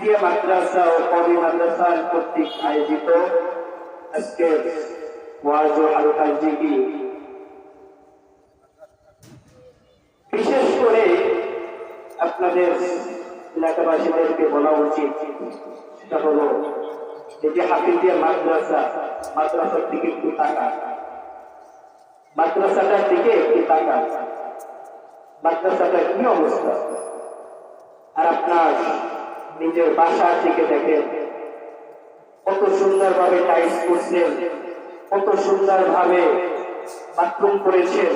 মাদ্রাসা ও কবি মাদ্রাসার কর্তৃক আয়োজিত আজকে ওয়াজ ও হালকার জিগি বিশেষ করে আপনাদের এলাকাবাসীদেরকে বলা উচিত, সেটা হলো এই যে হাফিজিয়া মাদ্রাসা, মাদ্রাসার দিকে একটু তাকা মাদ্রাসাটার দিকে একটু তাকা মাদ্রাসাটার কি অবস্থা? আর আপনার নিজের বাসার দিকে দেখেন কত সুন্দর ভাবে টাইস করছেন কত সুন্দর ভাবে বাথরুম করেছেন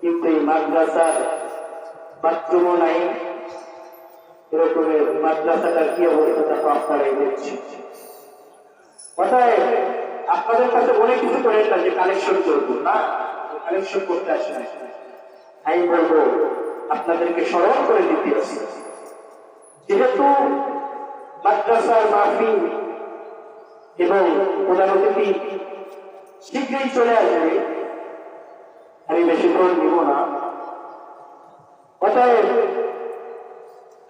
কিন্তু এই মাদ্রাসার বাথরুমও নাই। এরকমের মাদ্রাসাটার কি অবস্থাটা তো আপনারাই দেখছেন। অতএব আপনাদের কাছে অনেক কিছু করে না যে কালেকশন করব, না? কালেকশন করতে আসে আমি বলব, আপনাদেরকে স্মরণ করে দিতে আসি। যেহেতু মাদ্রাসার মাহফিল এবং প্রধান অতিথি শীঘ্রই চলে আসবে, আমি বেশিক্ষণ নিব না। অতএব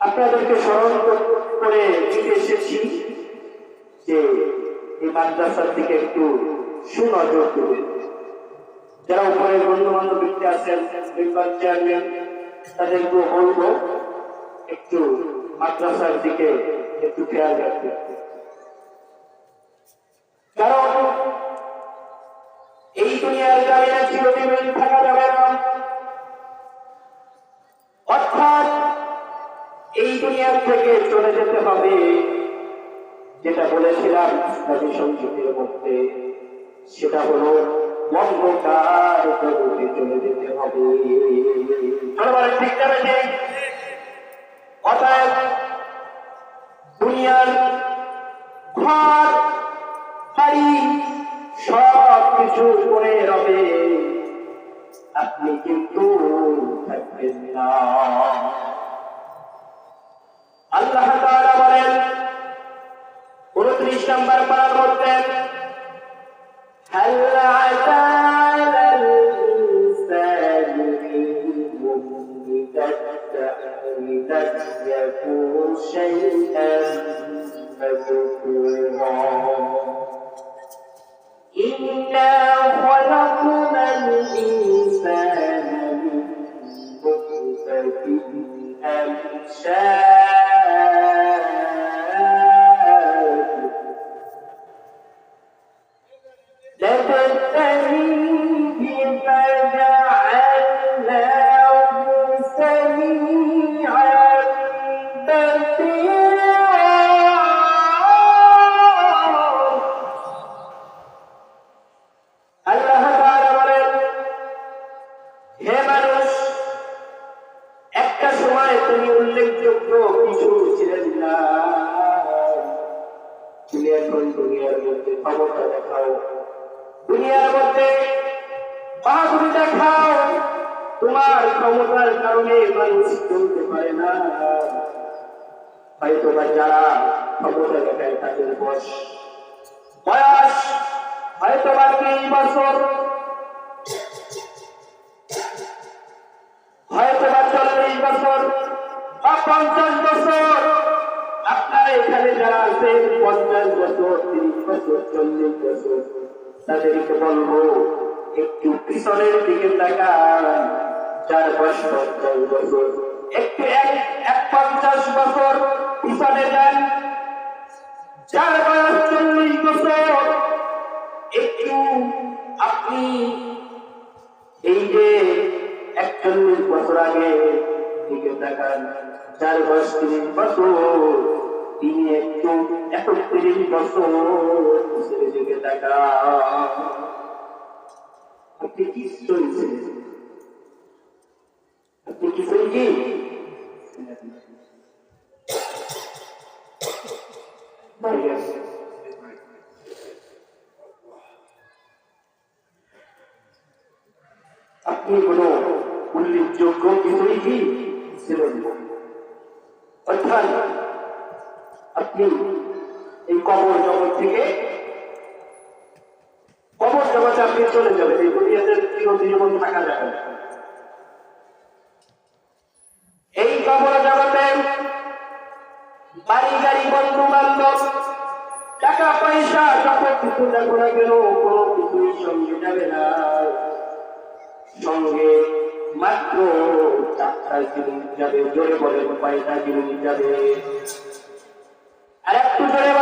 আপনাদেরকে স্মরণ করে দিতে এসেছি যে এই মাদ্রাসার দিকে একটু সুনজর দেবেন। যারা উপরে বন্ধু বান্ধব আছেন, মেম্বার, চেয়ারম্যান তাদেরকে বলব, একটু মাদ্রাসার দিকে একটু খেয়াল রাখতে কারণ এই দুনিয়ার চিরদিন থাকা যাবে না। অর্থাৎ এই দুনিয়ার থেকে চলে যেতে হবে, যেটা বলেছিলাম ইসলামী সংযুক্তির মধ্যে। সেটা হলো অন্ধকার চলে যেতে হবে। ঠিক যাবে কিন্তু থাকবেন না আল্লাহ তাআলা বলেন উনত্রিশ নম্বর পারার মধ্যে هل عسى على الإنسان إذا إذا يكون شيئا مذكورا দুনিয়ার মধ্যে ক্ষমতা দেখাও। দুনিয়ার মধ্যে বাহাদুরি দেখাও। তোমার ক্ষমতার কারণে মানুষ চলতে পারে না। হয়তো বা যারা ক্ষমতা দেখায় তাদের বয়স। বয়স হয়তো বা তিন বছর? হয়তো বা চল্লিশ বছর বা পঞ্চাশ বছর? আপনার এখানে যারা আছেন, পঞ্চাশ বছর, তিরিশ বছর, চল্লিশ বছর, তাদেরকে বলব, একটু পিছনের দিকে তাকান, যার বয়স পঞ্চাশ বছর। একটু এক পঞ্চাশ বছর পিছনে যান, যার বয়স চল্লিশ বছর, একটু আপনি এই যে একচল্লিশ বছর আগে দিকে তাকান চার বয়স তিরিশ বছর তিনি একটু একত্রিশ আপনি কি চলছে আপনি কি? আপনি কোন উল্লেখযোগ্য কিছুই কি? ছিলেন। অর্থাৎ এই কবর জগৎ থেকে কবর জগতে আপনি চলে যাবেন। এই দুনিয়াতে থাকা যাবে এই কবর জগতে বাড়ি গাড়ি বন্ধু বান্ধব টাকা পয়সা যত কিছু দেখো না কেন, কোনো কিছুই সঙ্গে যাবে না। সঙ্গে মাত্র চারটা জিনিস যাবে, জোরে বলেন কয়টা জিনিস যাবে? আর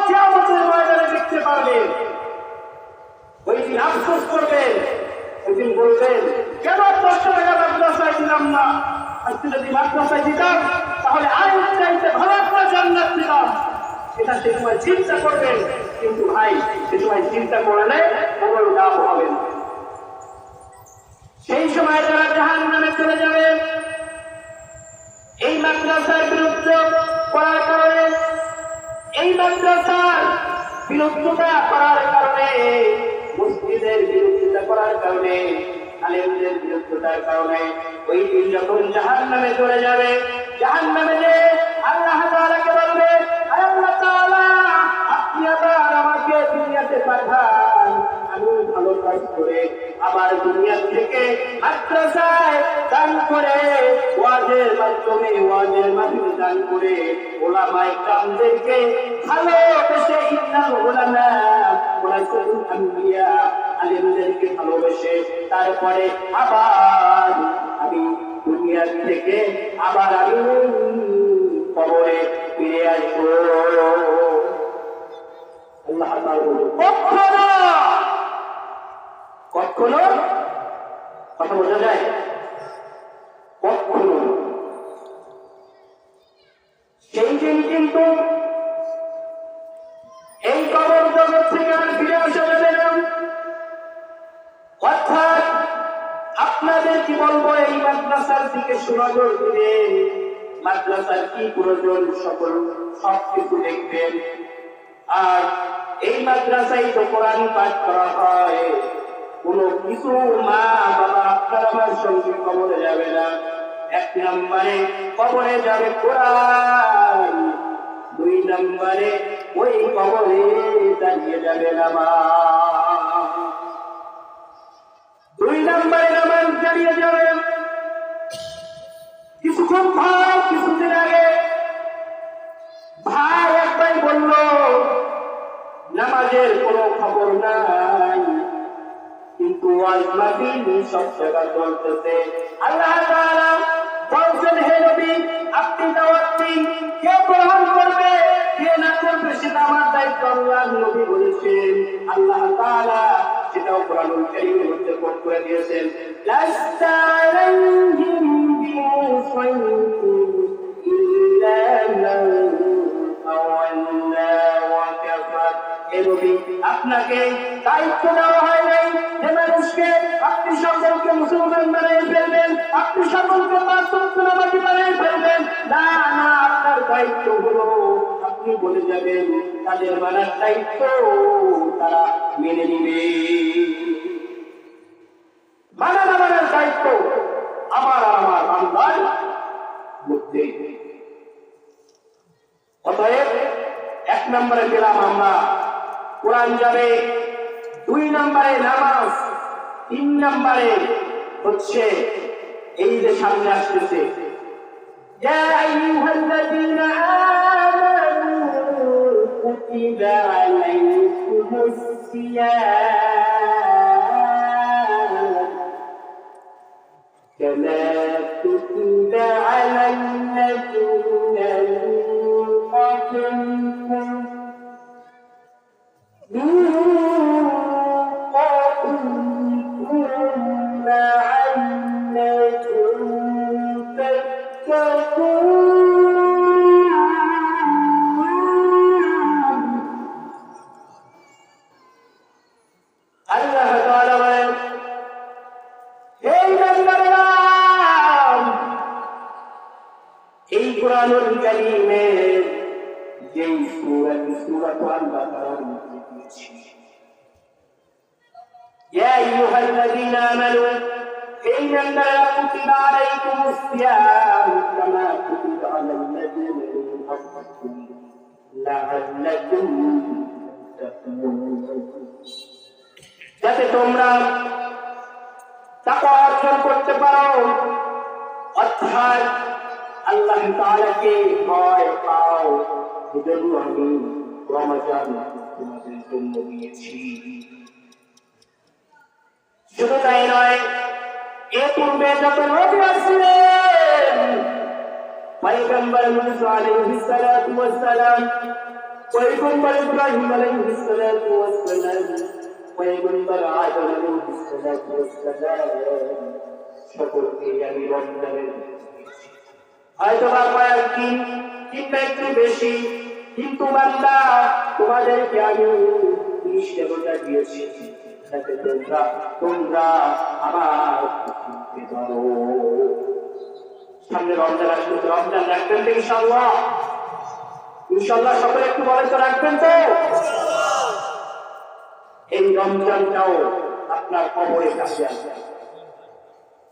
কেমতের ময়দানে দেখতে পারবেন ওই আফসোস করবেন, ওই বলবেন, কেন দশ টাকা মাদ্রাসায় দিলাম না? আজকে যদি মাদ্রাসায় দিতাম, তাহলে আরও চাইতে ভালো একটা জান্নাত দিতাম। এটা সে সময় চিন্তা করবেন, কিন্তু ভাই, সে সময় চিন্তা করলে কোনো লাভ হবে না। সেই সময় তারা জাহান নামে চলে যাবে। এই মাদ্রাসার বিরুদ্ধে করার কারণে এই মাদ্রাসার বিরোধিতা করার কারণে, মসজিদের বিরোধিতা করার কারণে, আলেমদের বিরোধিতার কারণে ওই দিন যখন জাহান নামে চলে যাবে জাহান নামে যে আল্লাহ তাআলাকে বলবে, "আয় আল্লাহ তাআলা, আপনি আমাকে দুনিয়াতে আমি আবার দুনিয়া থেকে মাদ্রাসায় দান করে, ওয়াজের মাধ্যমে ওয়াজের মাধ্যমে দান করে ওলামায়ে কামদেরকে ভালোবেসে ইন্নাল ওলামা ওয়াসাল আম্বিয়া আলেমদেরকে ভালোবেসে তারপরে আবার আমি দুনিয়া থেকে আবার আমি কবরে ফিরে আসব। আল্লাহ কখনো কখনো কথা বোঝা যায়? কখনো। সেই দিন কিন্তু এই কবর জগৎ থেকে আর ফিরে আসা যাবে না। অর্থাৎ আপনাদের কি বলব, এই মাদ্রাসার দিকে সুনজর দিবেন মাদ্রাসার কি প্রয়োজন সকল সব কিছু দেখবেন। আর এই মাদ্রাসায় তো কোরআন পাঠ করা হয়। কোনো কিছু মা বাবা আপনার আমার সঙ্গে কবরে যাবে না এক নম্বরে কবরে যাবে কোরআন দুই নম্বরে ওই কবরে দাঁড়িয়ে যাবে নামাজ দুই নম্বরে নামাজ দাঁড়িয়ে যাবে কিছুক্ষণ ভাই কিছুদিন আগে ভাই এক ভাই বলল নামাজের কোনো খবর নাই। আল্লাহ তাআলা বলছেন, হে নবী কে গ্রহণ করবে, কে না দায়িত্ব আল্লাহ বলেছেন। আল্লাহ তাআলা সেটাও কোরআনুল কারীমের করে দিয়েছেন। লাস্তা আলাইহিম ইল্লা নবী। আপনাকে দায়িত্ব দেওয়া হয় নাই মানুষকে আপনি সকলকে মুসলমান বানিয়ে ফেলবেন, আপনি সকলকে বাস্তববাদী বানিয়ে ফেলবেন। না না, আপনার দায়িত্ব হলো, আপনি বলে যাবেন, তাদের মানার দায়িত্ব তারা মেনে নিবে। মানা না মানার দায়িত্ব আমার আর আমার বান্দার অতএব এক নম্বরে পেলাম আমরা কোরআন যাবে দুই নম্বরে নামাজ তিন নম্বরে হচ্ছে এই যে সামনে আসতেছে يا أيها الذين آمنوا كتب عليكم الصيام كما Ooh. إنما كتب عليكم الصيام كما كتب على الذين من قبلكم لعلكم تتقون যাতে তোমরা তাকওয়া অর্জন করতে পারো অর্থাৎ আল্লাহ তাআলাকে ভয় পাও এজন্য আমি রমজান তোমাদের জন্য দিয়েছি শুধু তাই নয় এ পূর্বে যত নবী আসলেন পয়গম্বর মুসা আলাইহিস সালাতু ওয়াস সালাম, পয়গম্বর ইব্রাহিম আলাইহিস সালাতু ওয়াস সালাম, পয়গম্বর আদম আলাইহিস সালাতু হয়তো বা বেশি, কিন্তু বান্দা, তোমাদেরকে আমি দিয়েছি। যাতে তোমরা তোমরা আমার পারো সামনে রমজান আসবে রমজান রাখবেন তো ইনশাল্লাহ ইনশাল্লাহ সকলে একটু বলেন তো, রাখবেন তো? এই রমজানটাও আপনার কবরে কাছে আসবে।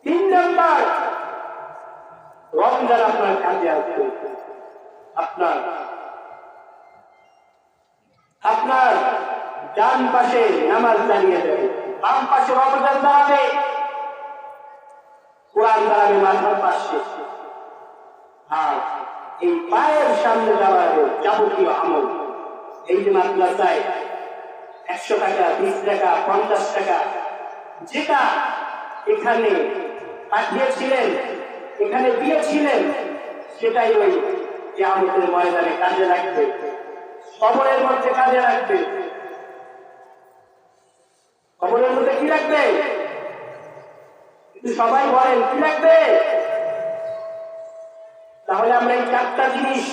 তিন নম্বর, রমজান আপনার কাজে আসবে। আপনার আপনার ডান পাশে নামাজ দাঁড়িয়ে দেবে বাম পাশে রমজান দাঁড়াবে। কোরআন দাঁড়াবে মাথার পাশে। আর এই পায়ের সামনে দাঁড়াবে যাবতীয় আমল। এই যে মাদ্রাসায় একশো টাকা, বিশ টাকা, পঞ্চাশ টাকা, যেটা এখানে পাঠিয়েছিলেন, এখানে দিয়েছিলেন, সেটাই ওই যে আমাদের ময়দানে কাজে রাখবে কবরের মধ্যে কাজে লাগবে। কবরের মধ্যে কি লাগবে কিন্তু সবাই বলেন, কি লাগবে তাহলে আমরা এই চারটা জিনিস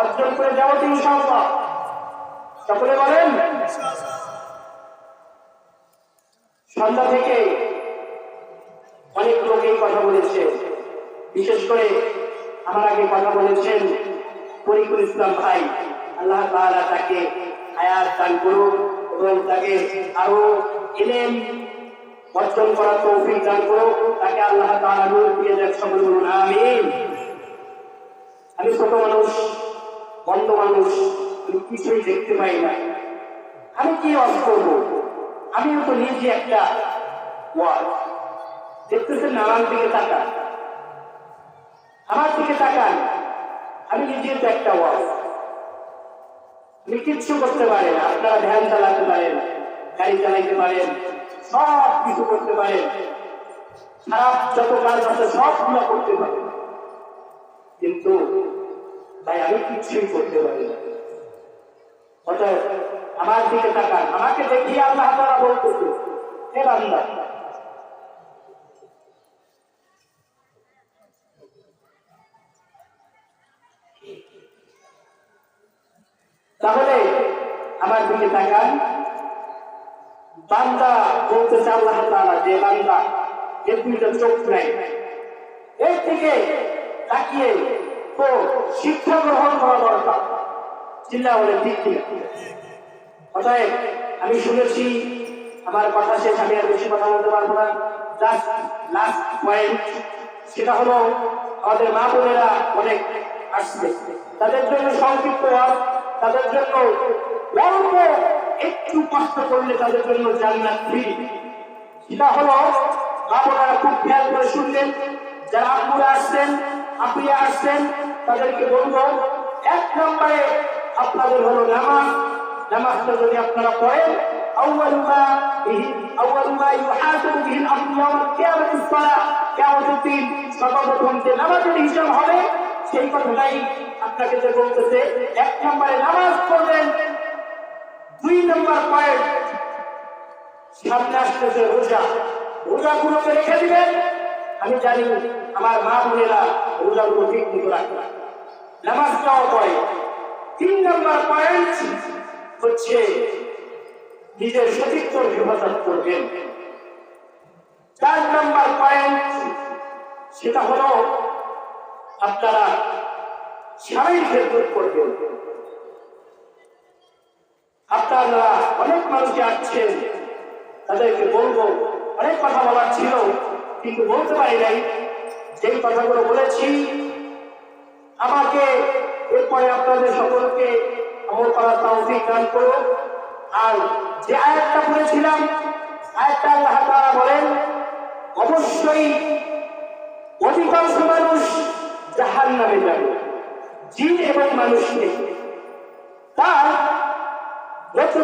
অর্জন করে যাব তিনি সম্ভব সকলে বলেন? সন্ধ্যা থেকে অনেক লোক এই কথা বলেছে। বিশেষ করে আমার আগে কথা বলেছেন ফরিকুল ইসলাম ভাই। আল্লাহ তাকে আয়াত দান করুন এবং তাকে আরও এলেন অর্জন করার তৌফিক দান করুন তাকে আল্লাহ তাআলা নূর দিয়ে দেখ সকলে বলুন আমিন। আমি ছোট মানুষ বন্ধ মানুষ, আমি কিছুই দেখতে পাই না। আমি কি অর্থ করব? আমিও তো নিজে একটা ওয়াজ। দেখতেছেন নানান দিকে তাকান। আমার দিকে তাকান। আমি নিজের তো একটা ওয়াজ। আমি কিচ্ছু করতে পারেন আপনারা ধ্যান চালাতে পারেন। গাড়ি চালাইতে পারেন, সব কিছু করতে পারেন খারাপ যত কাজ আছে সবগুলো করতে পারেন। কিন্তু ভাই, আমি কিচ্ছুই করতে পারি অতএব আমার দিকে তাকান, আমাকে দেখিয়ে আল্লাহ তারা বলতেছে, হে বান্দা। তাহলে আমার দিকে তাকান। বান্দা বলতেছে আল্লাহ তাআলা যে বান্দা এর দুইটা চোখ নাই। এর থেকে তাকিয়ে তো শিক্ষা গ্রহণ করা দরকার, চিল্লা বলে ঠিক অতএব আমি শুনেছি, আমার কথা শেষ, আমি আর বেশি কথা বলতে পারব না। জাস্ট লাস্ট পয়েন্ট সেটা হলো আমাদের মা বোনেরা অনেক আসছে। তাদের জন্য সংক্ষিপ্ত তাদের জন্য অল্প একটু কষ্ট করলে তাদের জন্য জান্নাত ফ্রি সেটা হলো মা বোনেরা খুব খেয়াল করে শুনলেন যারা আপুরা আসছেন আপুরা আসছেন তাদেরকে বলবো এক নম্বরে আপনাদের হলো নামাজ নামাজটা যদি আপনারা পড়েন أول ما به أول ما يحاسب به الأرض يوم القيامة الصلاة কেমন দিন সর্বপ্রথম যে নামাজের হিসাব হবে সেই কথাটাই আপনাকে যে বলতেছে এক নম্বরে নামাজ পড়বেন দুই নম্বর পয়েন্ট সামনে আসতেছে রোজা, রোজাগুলোকে রেখে দিবেন। আমি জানি আমার মা বোনেরা রোজাগুলো ঠিক মতো রাখবে নামাজটাও পড়ে তিন নম্বর পয়েন্ট হচ্ছে নিজের সতীত্ব হেফাজত করবেন। চার নম্বর পয়েন্ট সেটা হলো আপনারা স্বামীর ক্ষেত্রে করবেন। অনেক মানুষই আসছেন। তাদেরকে বলব, অনেক কথা বলার ছিল, কিন্তু বলতে পারি নাই। যেই কথাগুলো বলেছি, আমাকে এরপরে আপনাদের সকলকে আমল করার তৌফিক দান করো আর যে আয়াতটা পড়েছিলাম আয়াতটা আল্লাহ তাআলা বলেন, অবশ্যই অধিকাংশ মানুষ জাহান নামে যাবে, জিন এবং মানুষ নেই তার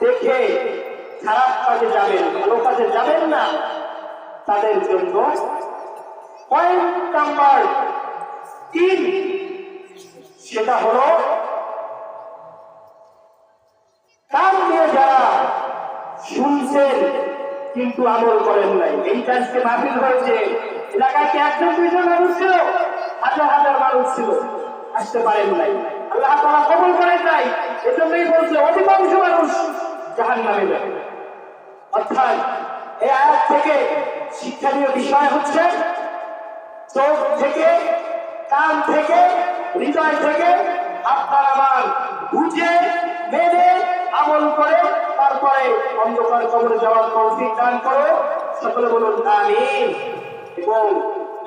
দেখে খারাপ কাজে যাবেন, ভালো কাজে যাবেন না, তাদের জন্য পয়েন্ট নাম্বার তিন, সেটা হলো কান দিয়ে যারা শুনছেন কিন্তু আমল করেন নাই, এই কাজকে মাহফিল হয়েছে। এলাকায় কি একজন, দুইজন মানুষ ছিল, হাজার হাজার মানুষ ছিল, আসতে পারেন নাই। আল্লাহ তারা কবল করেন নাই, এজন্যই বলছে অধিকাংশ মানুষ জাহান নামে যাবে। অর্থাৎ এই আয়াত থেকে শিক্ষণীয় বিষয় হচ্ছে, চোখ থেকে, কান থেকে, হৃদয় থেকে আপনার আমার বুঝে, মেনে, আমল করে, তারপরে অন্ধকার কবরে যাওয়ার তৌফিক দান করো। সকলে বলুন, আমিন। এবং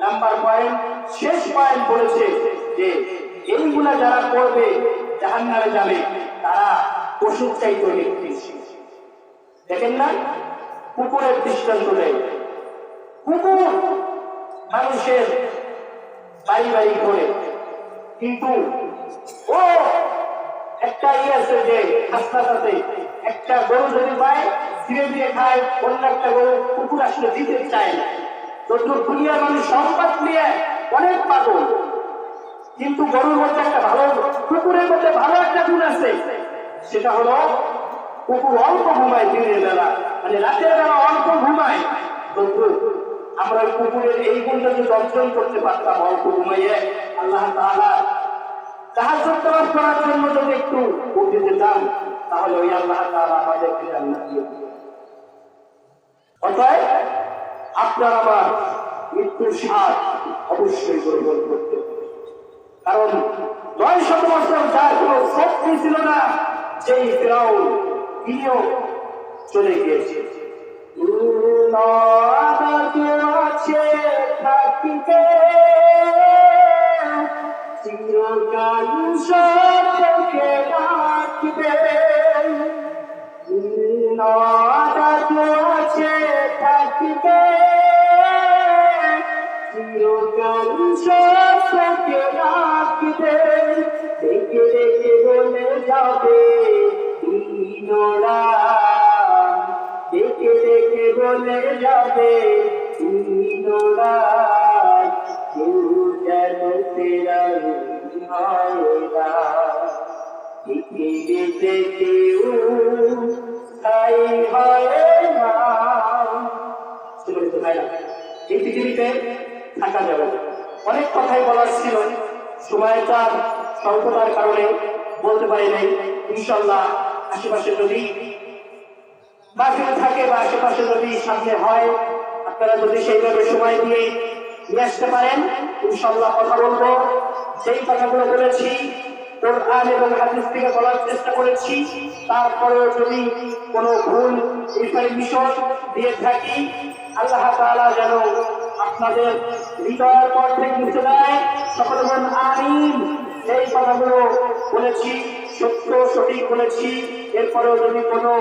নাম্বার পয়েন্ট, শেষ পয়েন্ট বলেছে যে এইগুলা যারা করবে, জাহান্নামে যাবে, তারা অনেক বেশি। দেখেন না? কুকুরের দৃষ্টান্ত দেয় কুকুর মানুষের বাড়ি বাড়ি করে কিন্তু ও একটা ইয়ে আছে যে আস্তে আস্তে একটা গরু যদি পায় ধীরে ধীরে খায়, অন্য একটা গরু কুকুর আসলে দিতে চায় না। যদ্দূর দুনিয়ার মানুষ সম্পদ নিয়ে অনেক পাগল। কিন্তু গরুর মধ্যে একটা ভালো, কুকুরের মধ্যে ভালো একটা গুণ আছে। সেটা হলো কুকুর অল্প ঘুমায় দিনের বেলা। মানে রাতের বেলা অল্প ঘুমায়। কিন্তু আমরা ওই কুকুরের এই গুণটা যদি অর্জন করতে পারতাম অল্প ঘুমাইয়ে। আল্লাহ তাআলা সাহায্য করার জন্য যদি একটু উঠে যেতাম তাহলে ওই আল্লাহ তাআলা আমাদেরকে জান্নাত দিয়ে অতএব আপনার আমার মৃত্যুর স্বাদ অবশ্যই গ্রহণ করতে কারণ নয় শত বছর যার কোন শক্তি ছিল না সেই ফেরাও তিনিও চলে গিয়েছে। আছে থাকিতে অনেক কথাই বলার ছিল সময়টা স্বল্পতার কারণে বলতে পারি নাই ইনশাল্লাহ আশেপাশে যদি মাহফিল থাকে বা আশেপাশে যদি সামনে হয় আপনারা যদি সেইভাবে সময় দিয়ে নিয়ে আসতে পারেন ইনশাল্লাহ কথা বলব যেই কথাগুলো বলেছি কোরআন এবং হাদিস থেকে বলার চেষ্টা করেছি। তারপরেও যদি কোনো ভুল দিয়ে থাকি, আল্লাহ যেন আপনাদের হৃদয়ের পর থেকে মুছে দেয়। সকলে আমিন। এই কথাগুলো বলেছি, সত্য সঠিক বলেছি। এরপরেও যদি কোনো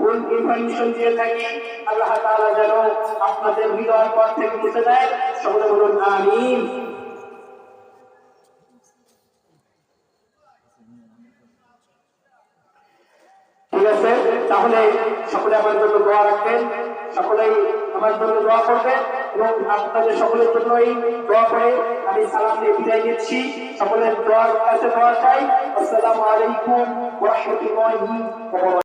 ভুল ইনফরমেশন দিয়ে থাকি, আল্লাহ যেন আপনাদের হৃদয়ের পর থেকে মুছে দেয়। সকলে বলুন, আমিন ঠিক আছে তাহলে সকলে আমার জন্য সকলেই আমার জন্য দোয়া করবেন এবং আপনাদের সকলের জন্যই দোয়া করে আমি সালাম দিয়ে বিদায় নিচ্ছি। সকলের দোয়ার কাছে দোয়া চাই। আসসালামু আলাইকুম ওয়া রাহমাতুল্লাহি ওয়া বারাকাতুহু।